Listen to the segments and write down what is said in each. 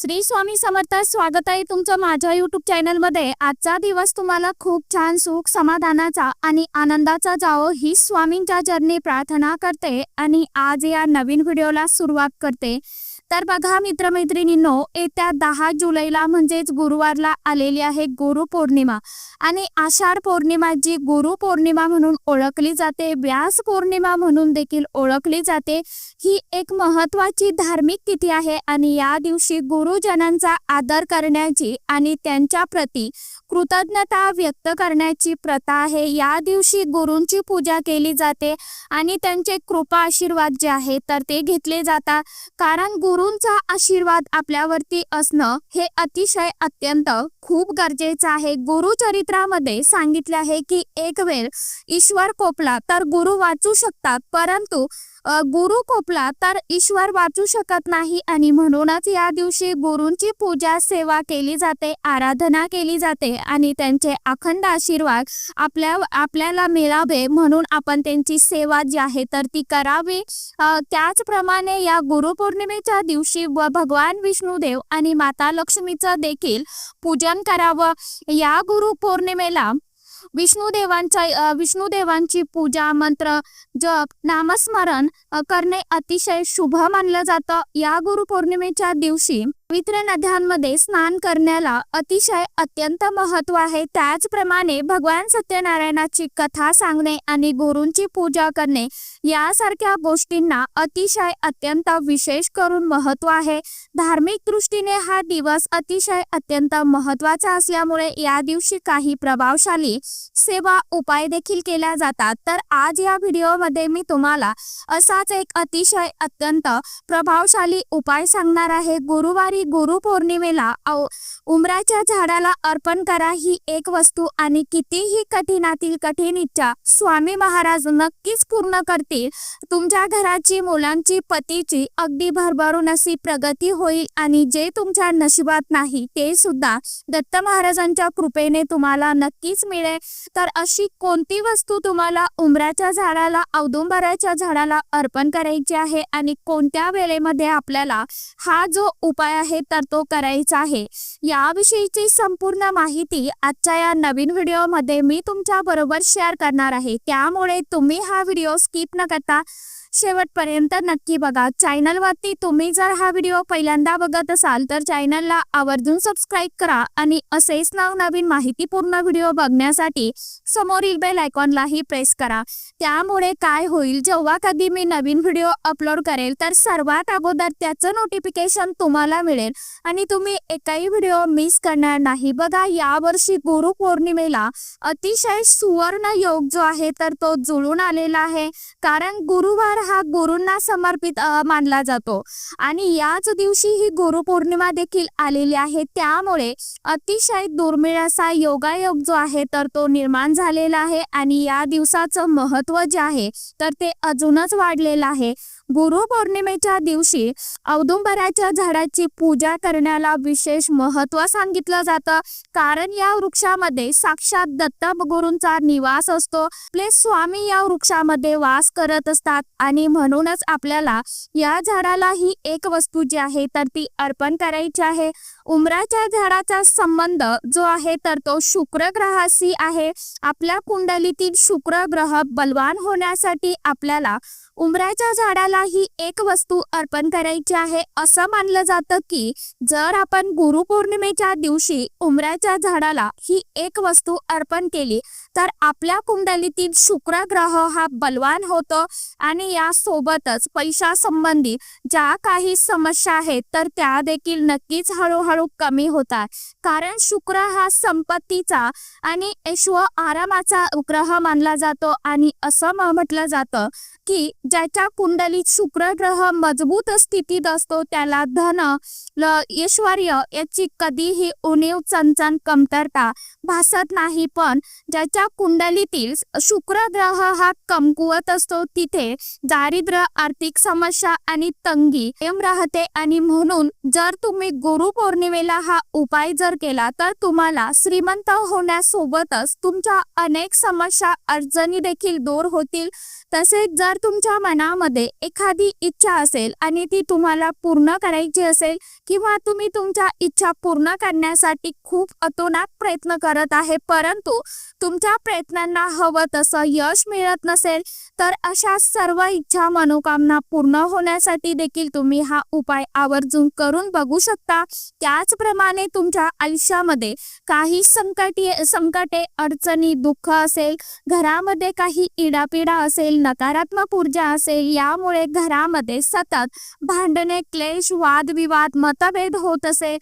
श्री स्वामी समर्थ स्वागत आहे तुमचं माझ्या युट्यूब चॅनलमध्ये आजचा दिवस तुम्हाला खूप छान सुख समाधानाचा आणि आनंदाचा जावो ही स्वामींच्या जर्नी प्रार्थना करते आणि आज या नवीन व्हिडिओला सुरुवात करते. तर बघा मित्रमैत्रिणींनो येत्या दहा जुलैला म्हणजेच गुरुवारला आलेली आहे गुरु पौर्णिमा. आणि आषाढ पौर्णिमा जी गुरु पौर्णिमा म्हणून ओळखली जाते व्यास पौर्णिमा म्हणून देखील ओळखली जाते ही एक महत्वाची धार्मिक तिथी आहे. आणि या दिवशी गुरुजनांचा आदर करण्याची आणि त्यांच्या प्रती कृतज्ञता व्यक्त करण्याची प्रथा आहे. या दिवशी गुरूंची पूजा केली जाते आणि त्यांचे कृपा आशीर्वाद जे आहे तर ते घेतले जातात. कारण गुरु गुरूंचा आशीर्वाद आपल्यावरती असणं हे अतिशय अत्यंत खूप गरजेचं आहे. गुरुचरित्रामध्ये सांगितले आहे की एक वेळ ईश्वर कोपला तर गुरु वाचू शकतात परंतु गुरु कोपला तर ईश्वर वाचू शकत नाही आणि म्हणूनच या दिवशी गुरूंची पूजा सेवा केली जाते आराधना केली जाते आणि त्यांचे अखंड आशीर्वाद आपल्या आपल्याला मिळावे म्हणून आपण त्यांची सेवा जी आहे तर ती करावी. त्याचप्रमाणे या गुरुपौर्णिमेच्या दिवशी व भगवान विष्णुदेव आणि माता लक्ष्मीचं देखील पूजन करावं. या गुरु पौर्णिमेला विष्णुदेवांच्या विष्णुदेवांची पूजा मंत्र जप नामस्मरण करणे अतिशय शुभ मानलं जातं. या गुरुपौर्णिमेच्या दिवशी पवित्र नद्यांमध्ये स्नान करण्याला अतिशय अत्यंत महत्त्व आहे. त्याचप्रमाणे भगवान सत्यनारायणाची कथा सांगणे आणि गुरूंची पूजा करणे यासारख्या गोष्टींना अतिशय अत्यंत विशेष करून महत्त्व आहे. धार्मिक दृष्टीने हा दिवस अतिशय अत्यंत महत्त्वाचा असल्यामुळे या दिवशी काही प्रभावशाली सेवा उपाय देखील केल्या जातात. तर आज या व्हिडिओमध्ये मी तुम्हाला असाच एक अतिशय अत्यंत प्रभावशाली उपाय सांगणार आहे. गुरुवारी गुरु पौर्णिमेला उमराच्या उंबराच्या झाडाला अर्पण करा ही एक वस्तू आणि कितीही कठीणातील कठीण इच्छा स्वामी महाराज नक्कीच पूर्ण करतील. तुमच्या घराची मुलांची पतीची अगदी भरभरून अशी प्रगती होईल आणि जे तुमच्या नशिबात नाही ते सुद्धा दत्त महाराजांच्या कृपेने तुम्हाला नक्कीच मिळेल. तर अशी कोणती वस्तू तुम्हाला उंबराच्या झाडाला औदुंबराच्या झाडाला अर्पण करायची आहे आणि कोणत्या वेळेमध्ये आपल्याला हा जो उपाय आहे तर तो करायचा आहे. याविषयीची संपूर्ण माहिती आजच्या या नवीन व्हिडिओमध्ये मी तुमच्या बरोबर शेअर करणार आहे. त्यामुळे तुम्ही हा व्हिडिओ स्किप न करता शेवटपर्यंत नक्की बघा. चॅनलवरती तुम्ही जर हा व्हिडिओ पहिल्यांदा बघत असाल तर चॅनलला आवर्जून सबस्क्राईब करा आणि असेच नवनवीन माहितीपूर्ण व्हिडिओ बघण्यासाठी समोरील बेल आयकॉनलाही प्रेस करा. त्यामुळे काय होईल जेव्हा कधी मी नवीन व्हिडिओ अपलोड करेल तर सर्वात अगोदर त्याचं नोटिफिकेशन तुम्हाला मिळेल आणि तुम्ही एकही व्हिडिओ मिस करणार नाही. बघा यावर्षी गुरु पौर्णिमेला अतिशय सुवर्ण योग जो आहे तर तो जुळून आलेला आहे. कारण गुरुवार हा गुरूंना समर्पित मानला जातो. आणि याच दिवशी ही गुरुपौर्णिमा देखील आलेली आहे. त्यामुळे अतिशय दुर्मिळ असा योगायोग जो आहे तर तो निर्माण झालेला आहे. आणि या दिवसाचं महत्त्व जे आहे तर ते अजूनच वाढलेलं आहे. गुरुपौर्णिमेच्या दिवशी औदुंबराच्या झाडाची पूजा करण्याला विशेष महत्त्व सांगितलं जातं. कारण या वृक्षामध्ये साक्षात दत्त गुरूंचा निवास असतो. आपले स्वामी या वृक्षामध्ये वास करत असतात आणि म्हणूनच आपल्याला या झाडाला ही एक वस्तू जी आहे तर ती अर्पण करायची आहे. उमराच्या झाडाचा संबंध जो आहे तर तो शुक्र ग्रहाशी आहे. आपल्या कुंडलीतील शुक्र ग्रह बलवान होण्यासाठी आपल्याला उमराच्या झाडाला ही एक वस्तू अर्पण करायची आहे असं मानलं जातं की जर आपण गुरुपौर्णिमेच्या दिवशी उमराच्या झाडाला ही एक वस्तू अर्पण केली तर आपल्या कुंडलीतील शुक्र ग्रह हा बलवान होतो आणि या सोबतच पैशा संबंधी ज्या काही समस्या आहेत तर त्या देखील नक्कीच हळूहळू कमी होतात. कारण शुक्र हा संपत्तीचा आणि ऐश्व आरामाचा ग्रह मानला जातो आणि असं म्हटलं जातं की ज्याच्या कुंडलीत शुक्र ग्रह मजबूत स्थितीत असतो त्याला धन ऐश्वर याची कधीही उणीव चणचण कमतरता भासत नाही. पण ज्याच्या कुंडलीतील शुक्र ग्रह हा कमकुवत असतो. तिथे दारिद्र्य आर्थिक समस्या आणि तंगी कायम राहते आणि म्हणून जर तुम्ही गुरु पौर्णिमेला हा उपाय जर केला तर तुम्हाला श्रीमंत होण्यासोबतच तुमच्या अनेक समस्या अडचणी देखील दूर होतील. तसेच जर तुमच्या मनामध्ये एखादी इच्छा असेल आणि ती तुम्हाला पूर्ण करायची असेल किंवा तुम्ही तुमच्या इच्छा पूर्ण करण्यासाठी खूप अतोनात प्रयत्न करत आहे परंतु तुमच्या प्रयत्नांना हवं तसं यश मिळत नसेल तर अशा सर्व इच्छा मनोकामना पूर्ण होण्यासाठी देखील तुम्ही हा उपाय आवर्जून करून बघू शकता. त्याचप्रमाणे तुमच्या आयुष्यामध्ये काही संकटी संकटे अडचणी दुःख असेल घरामध्ये काही इडापिडा असेल नकारात्मक ऊर्जा असेल यामुळे घरामध्ये सतत भांडणे क्लेश वादविवाद मत मतभेद होत असेल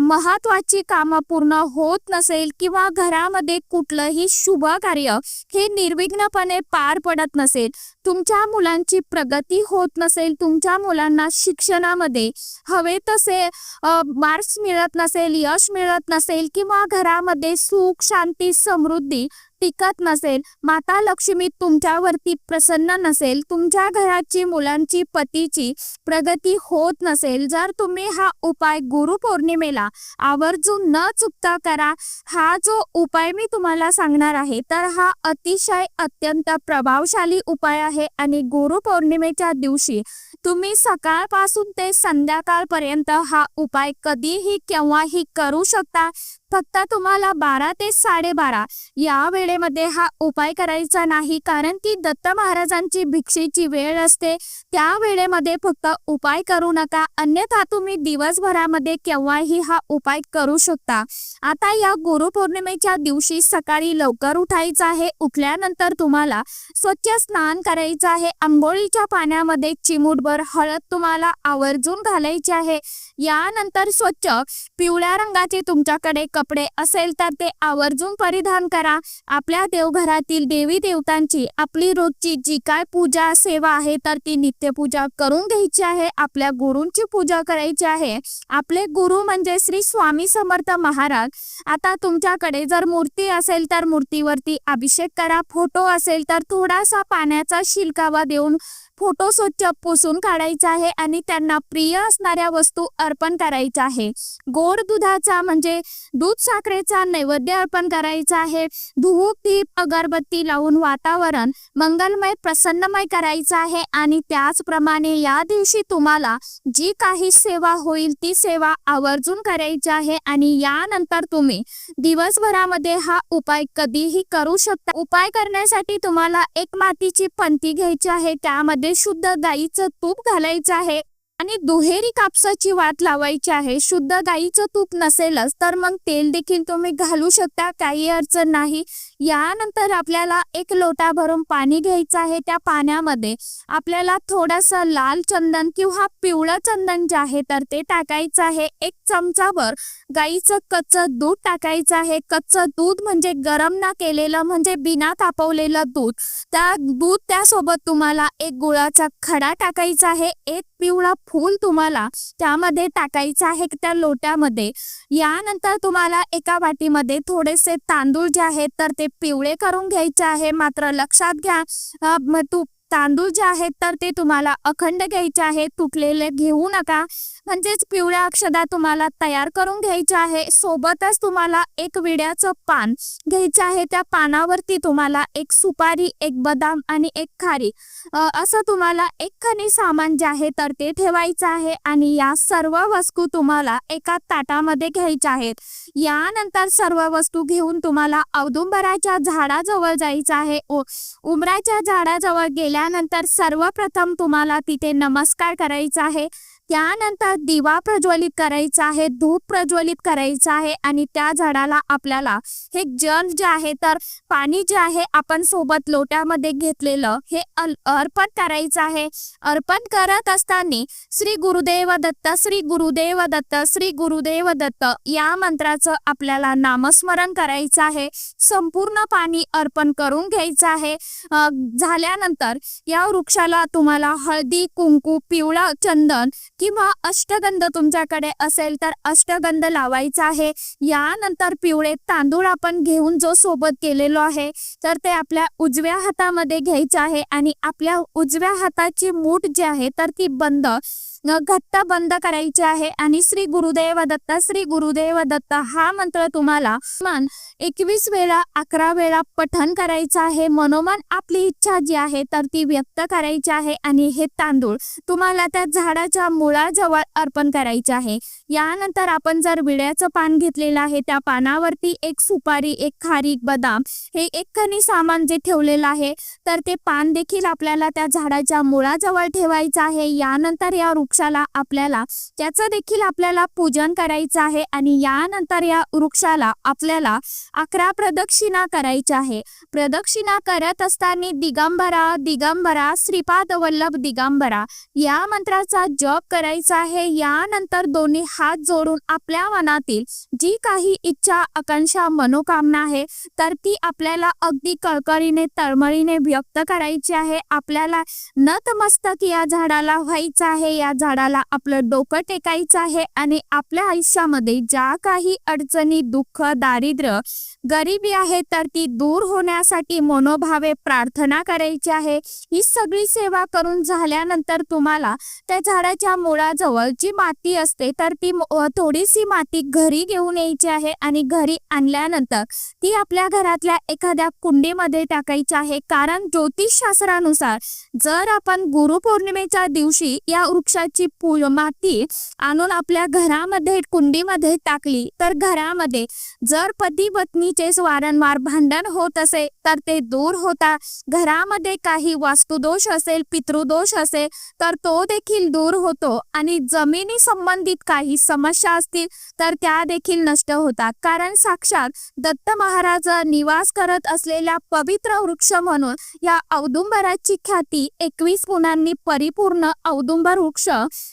महत्वाची कामं पूर्ण होत नसेल किंवा घरामध्ये कुठलंही शुभ कार्य हे निर्विघ्नपणे पार पडत नसेल तुमच्या मुलांची प्रगती होत नसेल तुमच्या मुलांना शिक्षणामध्ये हवे तसे मार्क्स मिळत नसेल यश मिळत नसेल किंवा घरामध्ये सुख शांती समृद्धी टिकत नसेल माता लक्ष्मी तुमच्यावरती प्रसन्न नसेल तुमच्या घराची मुलांची पतीची प्रगती होत नसेल जर तुम्ही हा उपाय गुरुपौर्णिमेला आवर्जून न चुकता करा हा जो उपाय मी तुम्हाला सांगणार आहे तर हा अतिशय अत्यंत प्रभावशाली उपाय आहे आणि गुरुपौर्णिमेच्या दिवशी तुम्ही सकाळपासून ते संध्याकाळपर्यंत हा उपाय कधीही केव्हाही करू शकता फक्त तुम्हाला बारा ते साडेबारा या वेळेमध्ये हा उपाय करायचा नाही. कारण की दत्त महाराजांची भिक्षेची वेळ असते. त्या वेळेमध्ये फक्त उपाय करू नका. अन्यथा तुम्ही दिवसभरामध्ये केव्हाही हा उपाय करू शकता. आता या गुरुपौर्णिमेच्या दिवशी सकाळी लवकर उठायचं आहे. उठल्यानंतर तुम्हाला स्वच्छ स्नान करायचं आहे. आंघोळीच्या पाण्यामध्ये चिमूटभर हळद तुम्हाला आवर्जून घालायची आहे. यानंतर स्वच्छ पिवळ्या रंगाचे तुमच्याकडे कपडे असेल तर ते आवर्जून परिधान करा. आपल्या देवघरातील देवी देवतांची आपली रोजची जी काय पूजा सेवा आहे तर ती नित्यपूजा करून घ्यायची आहे. आपल्या गुरूंची पूजा करायची आहे. आपले गुरु म्हणजे श्री स्वामी समर्थ महाराज. आता तुमच्याकडे जर मूर्ती असेल तर मूर्तीवरती अभिषेक करा. फोटो असेल तर थोडासा पाण्याचा शिलकावा देऊन फोटो स्वच्छ पुसून काढायचा आहे आणि त्यांना प्रिय असणाऱ्या वस्तू अर्पण करायच्या आहे. गोड दुधाचा म्हणजे दूध साखरेचा नैवेद्य अर्पण करायचा आहे. धूप दीप अगरबत्ती लावून वातावरण मंगलमय प्रसन्नमय करायचं आहे आणि त्याचप्रमाणे या दिवशी तुम्हाला जी काही सेवा होईल ती सेवा आवर्जून करायची आहे आणि यानंतर तुम्ही दिवसभरामध्ये हा उपाय कधीही करू शकता. उपाय करण्यासाठी तुम्हाला एक मातीची पंती घ्यायची आहे. त्यामध्ये शुद्ध गाईचं तूप घालायचं आहे. आणि दुहेरी कापसाची वाट लावायची आहे. शुद्ध गाईचं तूप नसेलच तर मग तेल देखील तुम्ही घालू शकता काही अडचण नाही. यानंतर आपल्याला एक लोटा भरून पाणी घ्यायचं आहे त्या पाण्यामध्ये. आपल्याला थोडंसं लाल चंदन किंवा पिवळं चंदन जे आहे तर ते टाकायचं आहे. एक चमचाभर गाईचं कच्चं दूध टाकायचं आहे. कच्चं दूध म्हणजे गरम ना केलेलं म्हणजे बिना तापवलेलं दूध. त्या दूध त्यासोबत तुम्हाला एक गुळाचा खडा टाकायचा आहे. एक पिवळा फूल तुम्हाला त्यामध्ये टाकायचं आहे त्या लोट्यामध्ये. यानंतर तुम्हाला एका वाटीमध्ये थोडेसे तांदूळ जे आहेत तर ते पिवळे करून घ्यायचे आहे. मात्र लक्षात घ्या तू तांदूळ जे आहेत तर ते तुम्हाला अखंड घ्यायचे आहेत. तुटलेले घेऊ नका. म्हणजेच पिवळ्या अक्षदा तुम्हाला तयार करून घ्यायचे आहे. सोबतच तुम्हाला एक विड्याचं पान घ्यायचं आहे. त्या पानावरती तुम्हाला एक सुपारी एक बदाम आणि एक खारी. असं तुम्हाला एक खनी सामान जे आहे तर ते ठेवायचं आहे आणि या सर्व वस्तू तुम्हाला एका ताटामध्ये घ्यायच्या आहेत. यानंतर सर्व वस्तू घेऊन तुम्हाला औदुंबराच्या झाडाजवळ जायचं आहे. उमराच्या झाडाजवळ त्यानंतर सर्वप्रथम तुम्हाला तिथे नमस्कार करायचा आहे. त्यानंतर दिवा प्रज्वलित करायचा आहे धूप प्रज्वलित करायचा आहे आणि त्या झाडाला आपल्याला हे जल जे आहे तर पाणी जे आहे आपण सोबत लोट्यामध्ये घेतलेलं हे अर्पण करायचं आहे. अर्पण करत असताना श्री गुरुदेव दत्त श्री गुरुदेव दत्त श्री गुरुदेव दत्त या मंत्राचं आपल्याला नामस्मरण करायचं आहे. संपूर्ण पाणी अर्पण करून घ्यायचं आहे. झाल्यानंतर या वृक्षाला तुम्हाला हळदी कुंकू पिवळा चंदन किंवा अष्टगंध तुमच्याकडे असेल तर अष्टगंध लावायचा आहे. यानंतर पिवळे तांदूळ आपण घेऊन जो सोबत केलेलो आहे तर ते आपल्या उजव्या हातामध्ये घ्यायचं आहे आणि आपल्या उजव्या हाताची मूठ जी आहे तर ती बंद. घट्ट बंद करायचे आहे आणि श्री गुरुदेव दत्ता श्री गुरुदेव दत्त हा मंत्र तुम्हाला मन एकवीस वेळा अकरा वेळा पठन करायचं आहे. मनोमन आपली इच्छा जी आहे तर ती व्यक्त करायची आहे आणि हे तांदूळ तुम्हाला त्या झाडाच्या मुळाजवळ अर्पण करायचे आहे. यानंतर आपण जर विड्याचं पान घेतलेलं आहे त्या पानावरती एक सुपारी एक खारीक बदाम हे एक खनी सामान जे ठेवलेलं आहे तर ते पान देखील आपल्याला त्या झाडाच्या मुळाजवळ ठेवायचं आहे. यानंतर या वृक्षाला आपल्याला त्याचं देखील आपल्याला पूजन करायचं आहे आणि यानंतर या वृक्षाला आपल्याला अकरा प्रदक्षिणा करायच्या आहे. प्रदक्षिणा करत असताना दिगंबरा दिगंबरा श्रीपाद वल्लभ दिगंबरा या मंत्राचा जप करायचा आहे. यानंतर दोन्ही हात जोडून आपल्या मनातील जी काही इच्छा आकांक्षा मनोकामना आहे तर ती आपल्याला अगदी कळकळीने तळमळीने व्यक्त करायची आहे. आपल्याला नतमस्तक या झाडाला व्हायचं आहे. या झाडाला आपलं डोकं टेकायचं आहे आणि आपल्या आयुष्यामध्ये ज्या काही अडचणी दुःख दारिद्र्य गरिबी आहे तर ती दूर होण्यासाठी मनोभावे प्रार्थना करायची आहे. ही सगळी सेवा करून झाल्यानंतर तुम्हाला त्या झाडाच्या मुळाजवळ जी माती असते तर ती थोडीशी माती घरी घेऊन यायची आहे आणि घरी आणल्यानंतर ती आपल्या घरातल्या एखाद्या कुंडीमध्ये टाकायची आहे. कारण ज्योतिषशास्त्रानुसार जर आपण गुरुपौर्णिमेच्या दिवशी या वृक्षाची पू माती आणून आपल्या घरामध्ये कुंडीमध्ये टाकली. तर घरामध्ये जर पती पत्नीचे वारंवार भांडण होत असे तर ते दूर होता. घरामध्ये काही वास्तुदोष असेल पितृदोष असेल तर तो देखील दूर होतो. आणि जमिनी संबंधित काही समस्या असतील तर त्या देखील नष्ट होतात कारण साक्षात दत्त महाराज निवास करत असलेल्या पवित्र वृक्ष म्हणून या औदुंबराची ख्याती एकवीस गुणांनी परिपूर्ण औदुंबर वृक्ष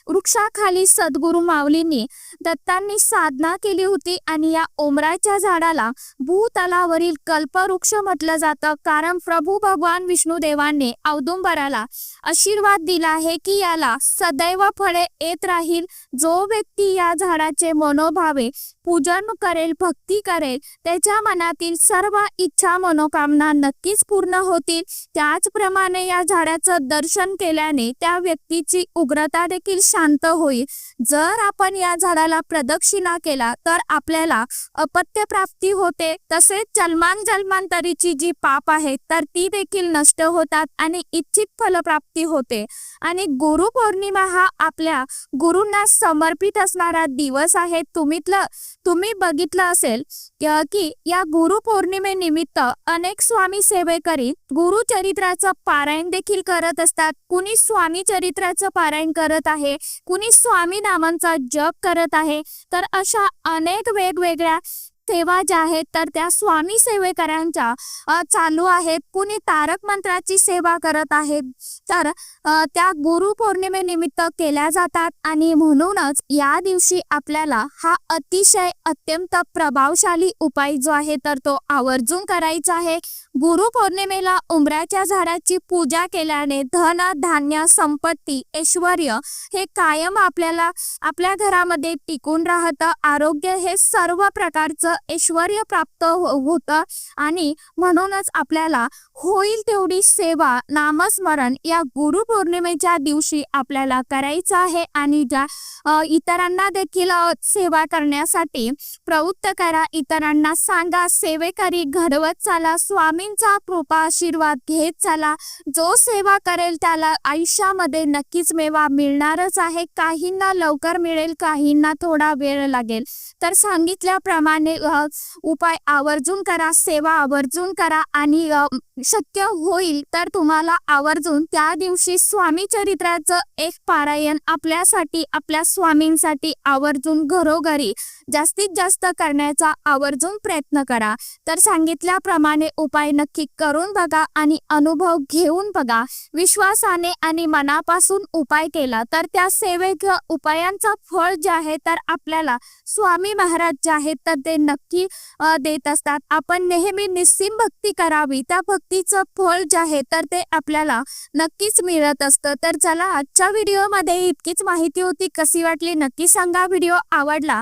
वृक्षाखाली सद्गुरु माऊलींनी दत्तांनी साधना केली होती आणि या ओमराच्या झाडाला भूतलावरील कल्पवृक्ष म्हटलं जातं. कारण प्रभू भगवान विष्णुदेवाने औदुंबराला आशीर्वाद दिला आहे की याला सदैव फळे येत राहील. जो व्यक्ती या झाडाचे मनोभावे पूजन करेल भक्ती करेल त्याच्या मनातील सर्व इच्छा मनोकामना नक्कीच पूर्ण होतील. त्याचप्रमाणे या झाडाचं दर्शन केल्याने त्या व्यक्तीची उग्रता देखील शांत होईल. जर आपण या झाडाला प्रदक्षिणा केला तर आपल्याला अपत्य प्राप्ती होते. तसेच जन्मान जन्मांतरीची जी पाप आहे तर ती देखील नष्ट होतात आणि इच्छित फलप्राप्ती होते. आणि गुरुपौर्णिमा हा आपल्या गुरुंना समर्पित असणारा दिवस आहे. तुम्हीतलं तुम्ही बघितलं असेल की या गुरुपौर्णिमेनिमित्त अनेक स्वामी सेवेकरी गुरुचरित्राचं पारायण देखील करत असतात. कुणी स्वामी चरित्राचं पारायण करत आहे. कुणी स्वामी नामांचा जप करत आहे. तर अशा अनेक वेगवेगळ्या सेवा ज्या आहेत तर त्या स्वामी सेवेकरांच्या चालू आहेत. कुणी तारक मंत्राची सेवा करत आहेत. तर त्या गुरु पौर्णिमेनिमित्त केल्या जातात आणि म्हणूनच या दिवशी आपल्याला हा अतिशय अत्यंत प्रभावशाली उपाय जो आहे तर तो आवर्जून करायचा आहे. गुरुपौर्णिमेला उंबऱ्याच्या झाडाची पूजा केल्याने धन धान्य संपत्ती ऐश्वर हे कायम आपल्याला आपल्या घरामध्ये टिकून राहतं. आरोग्य हे सर्व प्रकारचं ऐश्वर प्राप्त हो, होतं आणि म्हणूनच आपल्याला होईल तेवढी सेवा नामस्मरण या गुरुपौर्णिमेच्या दिवशी आपल्याला करायचं आहे आणि ज्या इतरांना देखील सेवा करण्यासाठी प्रवृत्त करा. इतरांना सांगा सेवेकरी घडवत चाला स्वामी स्वामींचा कृपा आशीर्वाद घेत चला. जो सेवा करेल त्याला आयुष्यामध्ये नक्कीच मेवा मिळणारच आहे. काहींना लवकर मिळेल काहींना थोडा वेळ लागेल. तर सांगितल्याप्रमाणे उपाय आवर्जून करा सेवा आवर्जून करा आणि शक्य होईल तर तुम्हाला आवर्जून त्या दिवशी स्वामी चरित्राचं एक पारायण आपल्यासाठी आपल्या स्वामींसाठी आवर्जून घरोघरी जास्तीत जास्त करण्याचा आवर्जून प्रयत्न करा. तर सांगितल्याप्रमाणे उपाय नक्की करून बघा आणि अनुभव घेऊन बघा. विश्वासाने आणि मनापासून उपाय केला तर त्या सेवेक उपायांचा फळ जे आहे तर आपल्याला स्वामी महाराज जे आहेत तर ते नक्की देत असतात. आपण नेहमी निस्सीम भक्ती करावी. त्या भक्तीचं फळ जे आहे तर ते आपल्याला नक्कीच मिळत असतं. तर चला आजच्या व्हिडिओमध्ये इतकीच माहिती होती. कशी वाटली नक्की सांगा. व्हिडिओ आवडला